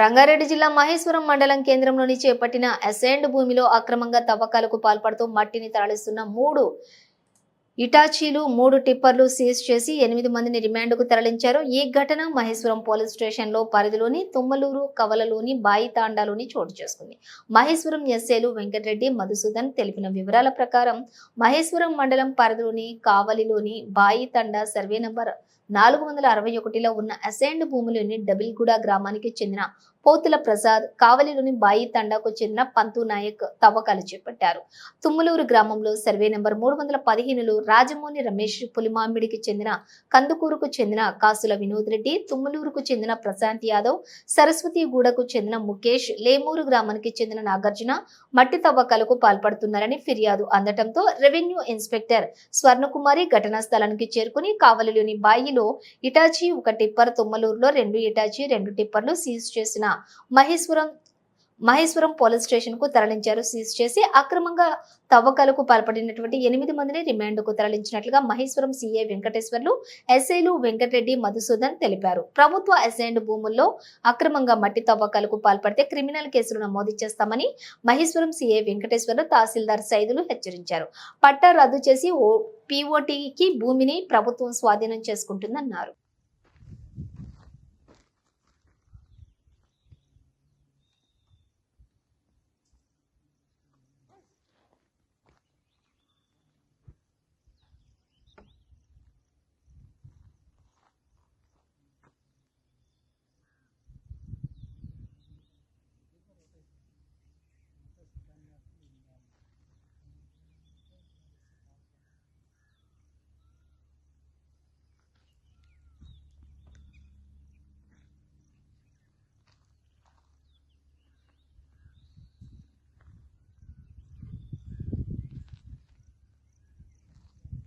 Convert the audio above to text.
రంగారెడ్డి జిల్లా మహేశ్వరం మండలం కేంద్రంలోని చేపట్టిన అసెండ్ భూమిలో అక్రమంగా తవ్వకాలకు పాల్పడుతూ మట్టిని తరలిస్తున్న మూడు ఇటాచీలు మూడు టిప్పర్లు సీజ్ చేసి ఎనిమిది మందిని రిమాండ్కు తరలించారు. ఈ ఘటన మహేశ్వరం పోలీస్ స్టేషన్లో పరిధిలోని తుమ్మలూరు కవలలోని బాయి తాండాలోని చోటు చేసుకుంది. మహేశ్వరం ఎస్ఏలు వెంకటరెడ్డి మధుసూదన్ తెలిపిన వివరాల ప్రకారం మహేశ్వరం మండలం పరిధిలోని కావలిలోని బాయి తండా సర్వే నంబర్ నాలుగు వందల అరవై ఒకటిలో ఉన్న అసైన్డ్ భూమిలోని డబిల్గూడ గ్రామానికి చెందిన పోతుల ప్రసాద్ కావలిలోని బాయి తండాకు చెందిన పంతు నాయక్ తవ్వకాలు చేపట్టారు. తుమ్మలూరు గ్రామంలో సర్వే నెంబర్ మూడు వందల పదిహేనులో రాజమౌని రమేష్ పులిమామిడికి చెందిన కందుకూరుకు చెందిన కాసుల వినోద్ రెడ్డి తుమ్మలూరుకు చెందిన ప్రశాంత్ యాదవ్ సరస్వతిగూడకు చెందిన ముఖేష్ లేమూరు గ్రామానికి చెందిన నాగార్జున మట్టి తవ్వకాలకు పాల్పడుతున్నారని ఫిర్యాదు అందటంతో రెవెన్యూ ఇన్స్పెక్టర్ స్వర్ణకుమారి ఘటనా స్థలానికి చేరుకుని కావలిలోని బాయిలో ఇటాచీ ఒక టిప్పర్ తుమ్మలూరులో రెండు ఇటాచీ రెండు టిప్పర్లు సీజ్ చేసిన మహేశ్వరం మహేశ్వరం పోలీస్ స్టేషన్కు తరలించారు. సీజ్ చేసి అక్రమంగా తవ్వకాలకు పాల్పడినటువంటి ఎనిమిది మందిని రిమాండ్కు తరలించినట్లుగా మహేశ్వరం సీఏ వెంకటేశ్వర్లు ఎస్ఐలు వెంకటరెడ్డి మధుసూదన్ తెలిపారు. ప్రభుత్వ అసైన్డ్ భూముల్లో అక్రమంగా మట్టి తవ్వకాలకు పాల్పడితే క్రిమినల్ కేసులు నమోదు చేస్తామని మహేశ్వరం సీఏ వెంకటేశ్వర్లు తహసీల్దార్ సైదులు హెచ్చరించారు. పట్టా రద్దు చేసి ఓ పీఓటీకి భూమిని ప్రభుత్వం స్వాధీనం చేసుకుంటుందన్నారు.